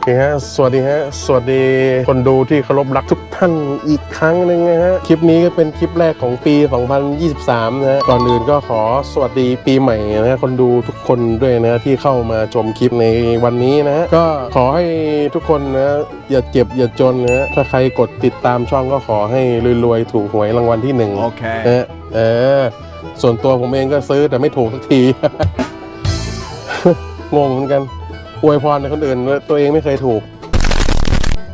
โอเคฮะสวัสดีฮะสวัสดีคนดูที่เคารพรักทุกท่านอีกครั้งหนึงนะฮะคลิปนี้ก็เป็นคลิปแรกของปี 2023 นะฮะก่อนอื่นก็ขอสวัสดีปีใหม่นะฮะคนดูทุกคนด้วยนะฮะที่เข้ามาชมคลิปในวันนี้นะฮะก็ขอให้ทุกคนนะอย่าเจ็บอย่าจนนะฮะถ้าใครกดติดตามช่องก็ขอให้รวยๆถูกหวยรางวัลที่หนึ่ง Okay. นะฮะเออส่วนตัวผมเองก็ซื้อแต่ไม่ถูกสักที งงเหมือนกัน อวยพรในคนอื่นตัวเองไม่เคยถูก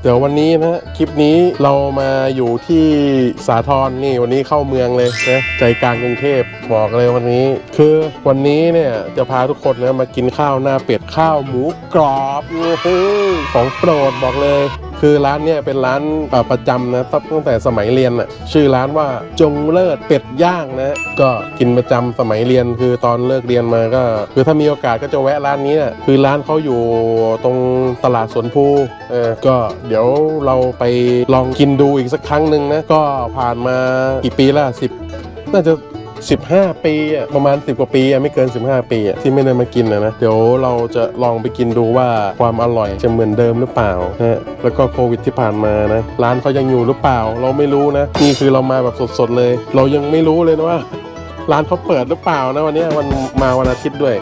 เดี๋ยววันนี้นะคลิปนี้เรามาอยู่ที่สาทรนี่วันนี้เข้าเมืองเลยนะใจกลางกรุงเทพบอกเลยวันนี้ คือวันนี้เนี่ยจะพาทุกคนนะมากินข้าวหน้าเป็ดข้าวหมูกรอบของโปรดบอกเลย คือร้านเนี่ยเป็นร้านประจำนะตั้งแต่สมัยเรียนอะชื่อร้านว่าจงเลิศเป็ดย่างนะก็กินประจำสมัยเรียนคือตอนเลิกเรียนมาก็ คือถ้ามีโอกาสก็จะแวะร้านนี้นะคือร้านเขาอยู่ตรงตลาดสวนภูเออก็เดี๋ยวเราไปลองกินดูอีกสักครั้งหนึ่งนะก็ผ่านมากี่ปีละสิบน่าจะ 15 ปีอะประมาณ 10 กว่าปีอะไม่เกิน 15 ปีอะที่ไม่ได้มากินนะนะ เดี๋ยวเราจะลองไปกินดูว่าความอร่อยจะเหมือนเดิมหรือเปล่านะฮะแล้วก็โควิดที่ผ่านมานะ ร้านเขายังอยู่หรือเปล่า เราไม่รู้นะ นี่คือเรามาแบบสดๆเลย เรายังไม่รู้เลยนะว่า ร้านเขาเปิดหรือเปล่านะวันนี้วันมาวันอาทิตย์ด้วย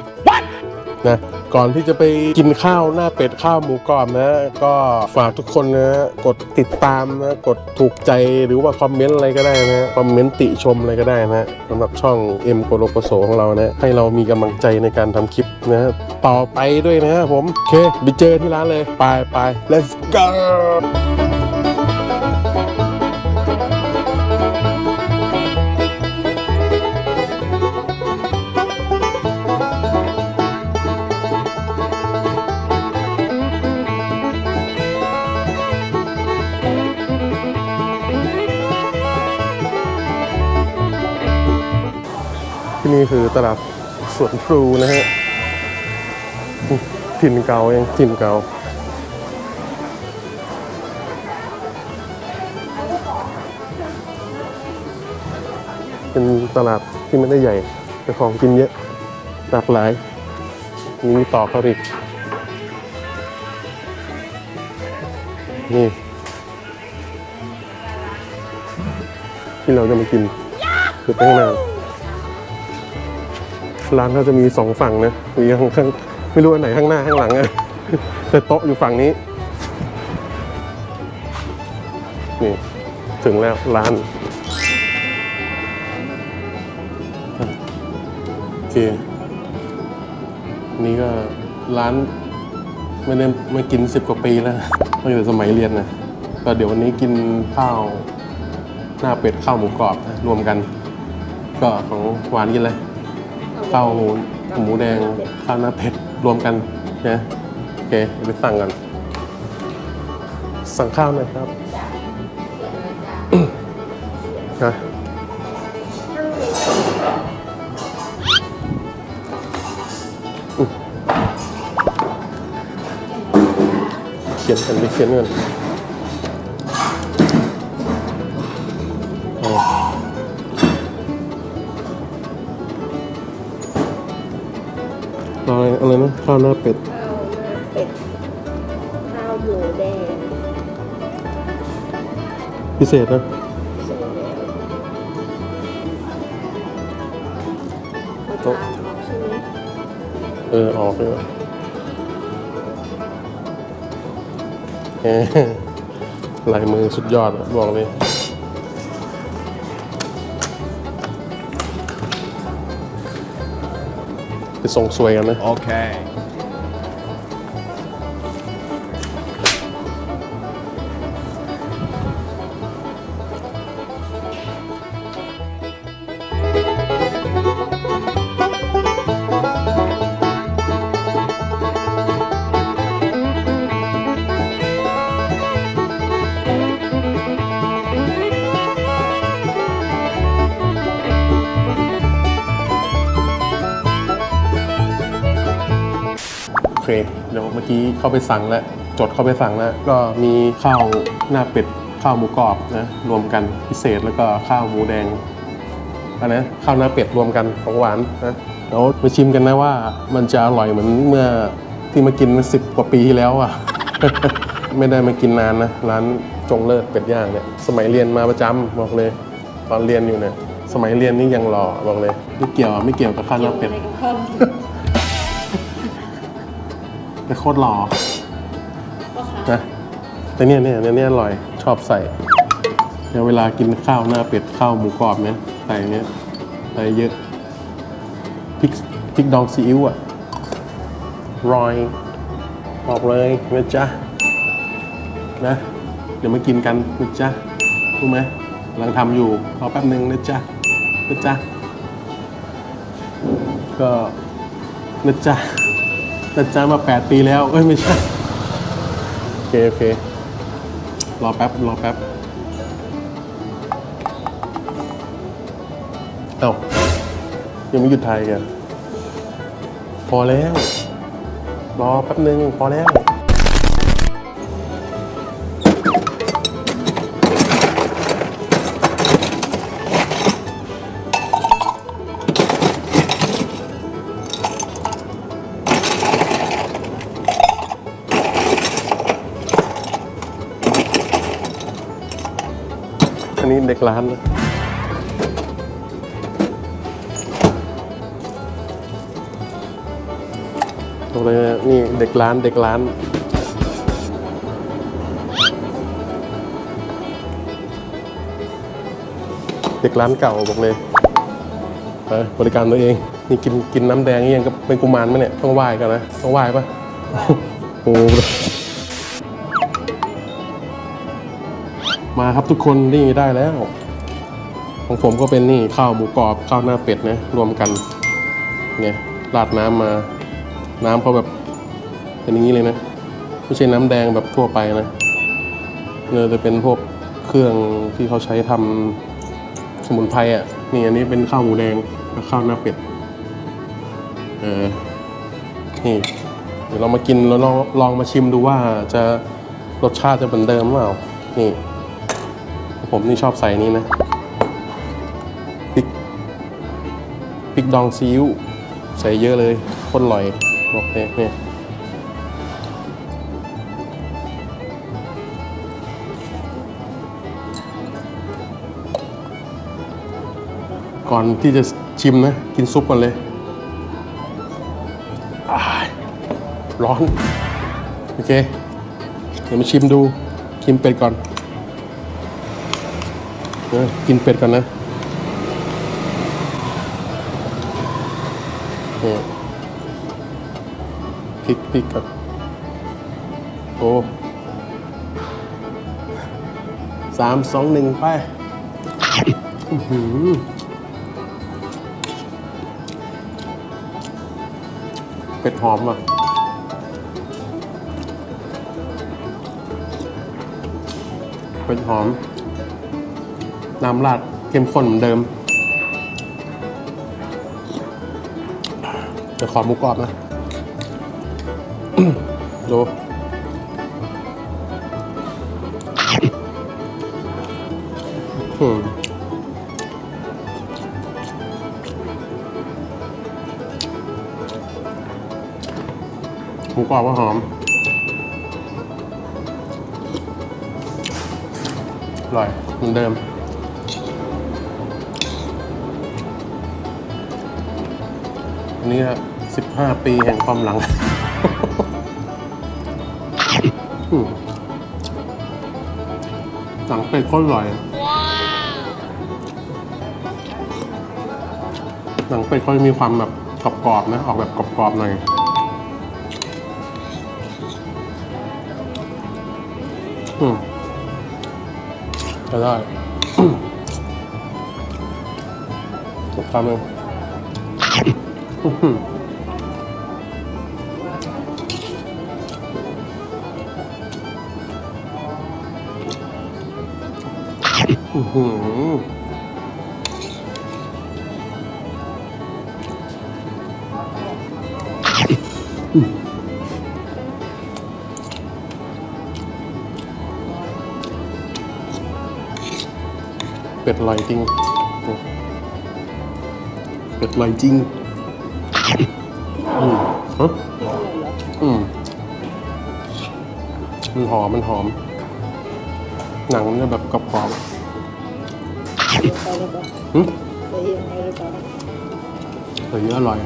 นะ ก่อนที่จะไปกินข้าวหน้าเป็ดข้าวหมูกรอบนะ ก็ฝากทุกคนนะกดติดตามนะกดถูกใจหรือว่าคอมเมนต์อะไรก็ได้นะคอมเมนต์ติชมอะไรก็ได้นะสำหรับช่องเอ็มโกโลโกโซของเรานะให้เรามีกำลังใจในการทำคลิปนะต่อไปด้วยนะผมโอเคไปเจอที่ร้านเลยไปไป let's go ที่นี่คือตลาดสวนพลูนะฮะถิ่นเก่าเองถิ่นเก่าเป็นตลาดที่ไม่ได้ใหญ่ แต่ของกินเยอะหลากหลาย มีต่อเขาอีกนี่ ที่เราจะมากินคือตั้งนาน ร้านเขาจะมีสองฝั่งนะมีข้างข้างไม่รู้อันไหนข้างหน้าข้างหลังอะแต่โต๊ะอยู่ฝั่งนี้ นี่ ถึงแล้วร้านโอเคนี่ก็ร้านไม่ได้ไม่กินสิบกว่าปีแล้วตั้งแต่สมัยเรียนนะก็เดี๋ยววันนี้กินข้าวหน้าเป็ดข้าวหมูกรอบนะรวมกัน ก็ของหวานกินเลย ข้าวหมูแดงข้าวหน้าเผ็ดรวมกันนะโอเคไปสั่งกัน สั่งข้าวหน่อยครับนะเขียนกันไปเขียนกันาวหน้าเป็ด ข้าวหน้าเป็ด ข้าวหมูแดงพิเศษนะ เสร็จแล้วเอาจานออกใช่ไหมเออ ออกเลยว่ะเออลายมือสุดยอดอะบอกเลยไปส่งสวยกันนะ Okay. โอเคเดี๋ยวเมื่อกี้เข้าไปสั่งแล้ว จดเข้าไปสั่งแล้ว ก็มีข้าวหน้าเป็ดข้าวหมูกรอบนะรวมกันพิเศษแล้วก็ข้าวหมูแดงอันนะข้าวหน้าเป็ดรวมกันของหวานนะเดี๋ยวมาชิมกันนะว่ามันจะอร่อยเหมือนเมื่อที่มากินสิบกว่าปีที่แล้วอะ ไม่ได้มากินนานนะ ร้านจงเลิศเป็ดย่างเนี่ยสมัยเรียนมาประจำบอกเลย ตอนเรียนอยู่เนี่ยสมัยเรียนนี่ยังหล่อบอกเลยไม่เกี่ยวไม่เกี่ยวกับข้าวหน้าเป็ด ไรกับข้าวแต่โคตรหล่อก็ค่ะนะแต่เนี่ยเนี่ยเนี่ยเนี่ยอร่อยชอบใส่เดี๋ยวเวลากินข้าวหน้าเป็ดข้าวหมูกรอบเนี่ยใส่เนี่ยใส่เยอะพริกพริกดองซีอิ๊วอะรอยบอกเลยนะจ๊ะนะเดี๋ยวมากินกันนะจ๊ะรู้ไหมกำลังทำอยู่รอแป๊บหนึ่งนะจ๊ะนะจ๊ะก็นะจ๊ะ จัดจ้างมาแปดปีแล้ว เอ้ย ไม่ใช่ โอเค โอเค รอแป๊บ รอแป๊บ เอ้า ยังไม่หยุดถ่ายกัน พอแล้ว รอแป๊บนึง พอแล้ว อันนี้เด็กร้านนะตรงนี้นี่เด็กร้านเด็กร้านเด็กร้านเก่าบอกเลยไปบริการตัวเอง นี่กินกินน้ำแดงนี่ยังกับเป็นกุมารไหมเนี่ย ต้องไหว้กันนะ ต้องไหว้ปะโอ้โห มาครับทุกคนนี่ได้แล้ว ของผมก็เป็นนี่ข้าวหมูกรอบข้าวหน้าเป็ดนะรวมกัน เนี่ยราดน้ำมา น้ำเขาแบบเป็นอย่างนี้เลยนะไม่ใช่น้ำแดงแบบทั่วไปนะเนี่ยจะเป็นพวกเครื่องที่เขาใช้ทำสมุนไพรอะนี่อันนี้เป็นข้าวหมูแดงกับข้าวหน้าเป็ดเออนี่เดี๋ยวเรามากินแล้วลองลองมาชิมดูว่าจะรสชาติจะเหมือนเดิมหรือเปล่า นี่ ผมนี่ชอบใส่นี้นะพริกพริกดองซีอิ๊วใส่เยอะเลยคนอร่อยบอกเลยเนี่ยก่อนที่จะชิมนะ กินซุปก่อนเลยร้อน โอเค เดี๋ยวมาชิมดูชิมเป็ดก่อน กินเป็ดก่อนนะเนี่ยพริกพริกกับ โอ้สามสองหนึ่งไปอื้อหือเป็ดหอมอะเป็ดหอม น้ำราดเข้มข้นเหมือนเดิมจะขอหมูกรอบนะดูอืมหมูกรอบก็หอม อร่อยเหมือนเดิม อันนี้สิบห้าปีแห่งความหลังอืมหนังเป็ดโคตรอร่อยหนังเป็ดเขาจะมีความแบบกรอบๆนะ ออกแบบกรอบๆหน่อยอืมก็ได้ถูกคำเลยอื้อหืออื้อหือ เป็ดอร่อยจริง เป็ดอร่อยจริง อืมฮะอืมมันหอมมันหอม หนังมันจะแบบกรอบใส่ไปหรือเปล่าๆหึใส่ยังไงหรือเปล่าแต่เยอะอร่อย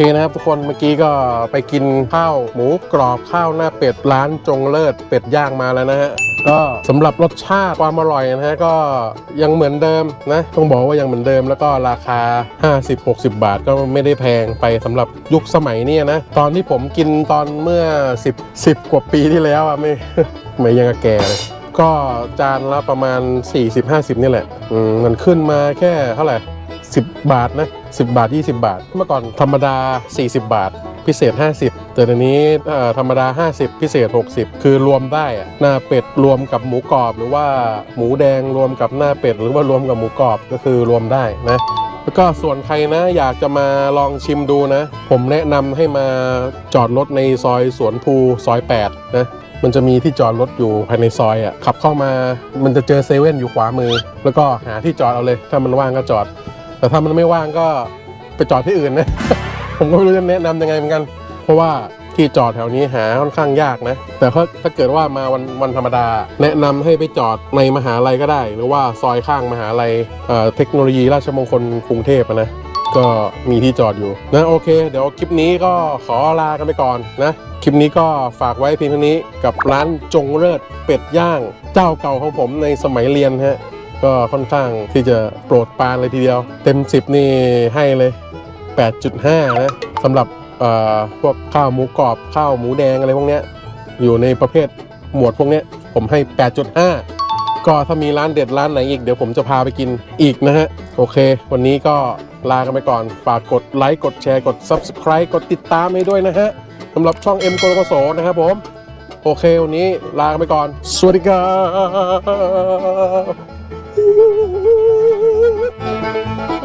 เคนะครับทุกคนเมื่อกี้ก็ไปกินข้าวหมูกรอบข้าวหน้าเป็ดร้านจงเลิศเป็ดย่างมาแล้วนะฮะก็สำหรับรสชาติความอร่อยนะฮะก็ยังเหมือนเดิมนะต้องบอกว่ายังเหมือนเดิมแล้วก็ราคา 50-60 บาทก็ไม่ได้แพงไปสำหรับยุคสมัยนี้นะตอนที่ผมกินตอนเมื่อ 10 10 กว่าปีที่แล้วอะไม่ไม่ยังกแก่เลยก็จานละประมาณ 40-50 นี่แหละมันขึ้นมาแค่เท่าไหร่ 10 บาทนะ10 บาท 20 บาท เมื่อก่อนธรรมดา 40 บาท พิเศษ 50 แต่เดี๋ยวนี้เอ่อธรรมดา 50 พิเศษ 60 คือรวมได้อะหน้าเป็ดรวมกับหมูกรอบ หรือว่าหมูแดงรวมกับหน้าเป็ด หรือว่ารวมกับหมูกรอบก็คือรวมได้นะแล้วก็ส่วนใครนะอยากจะมาลองชิมดูนะ ผมแนะนำให้มาจอดรถในซอยสวนภูซอย8นะมันจะมีที่จอดรถอยู่ภายในซอยอะขับเข้ามามันจะเจอเซเว่นอยู่ขวามือ แล้วก็หาที่จอดเอาเลย ถ้ามันว่างก็จอด แต่ถ้ามันไม่ว่างก็ไปจอดที่อื่นนะ ผมก็ไม่รู้จะแนะนำยังไงเหมือนกัน เพราะว่าที่จอดแถวนี้หาค่อนข้างยากนะ แต่ถ้าถ้าเกิดว่ามาวันวันธรรมดา แนะนำให้ไปจอดในมหาลัยก็ได้ หรือว่าซอยข้างมหาลัยเเทคโนโลยีราชมงคลกรุงเทพนะก็มีที่จอดอยู่นะโอเค เดี๋ยวคลิปนี้ก็ขอลากันไปก่อนนะ คลิปนี้ก็ฝากไว้เพียงเท่านี้กับร้านจงเลิศเป็ดย่าง เจ้าเก่าของผมในสมัยเรียนฮะ ก็ค่อนข้างที่จะโปรดปานเลยทีเดียว เต็ม 10 นี่ให้เลย 8.5 นะสำหรับพวกข้าวหมูกรอบข้าวหมูแดงอะไรพวกเนี้ยอยู่ในประเภทหมวดพวกเนี้ยผมให้ 8.5 ก็ถ้ามีร้านเด็ดร้านไหนอีกเดี๋ยวผมจะพาไปกินอีกนะฮะ โอเค วันนี้ก็ลากันไปก่อน ฝากกดไลค์กดแชร์กด Subscribe กดติดตามให้ด้วยนะฮะสำหรับช่อง M โกโกโสนะครับผม โอเค วันนี้ลากันไปก่อน สวัสดีครับ Thank you.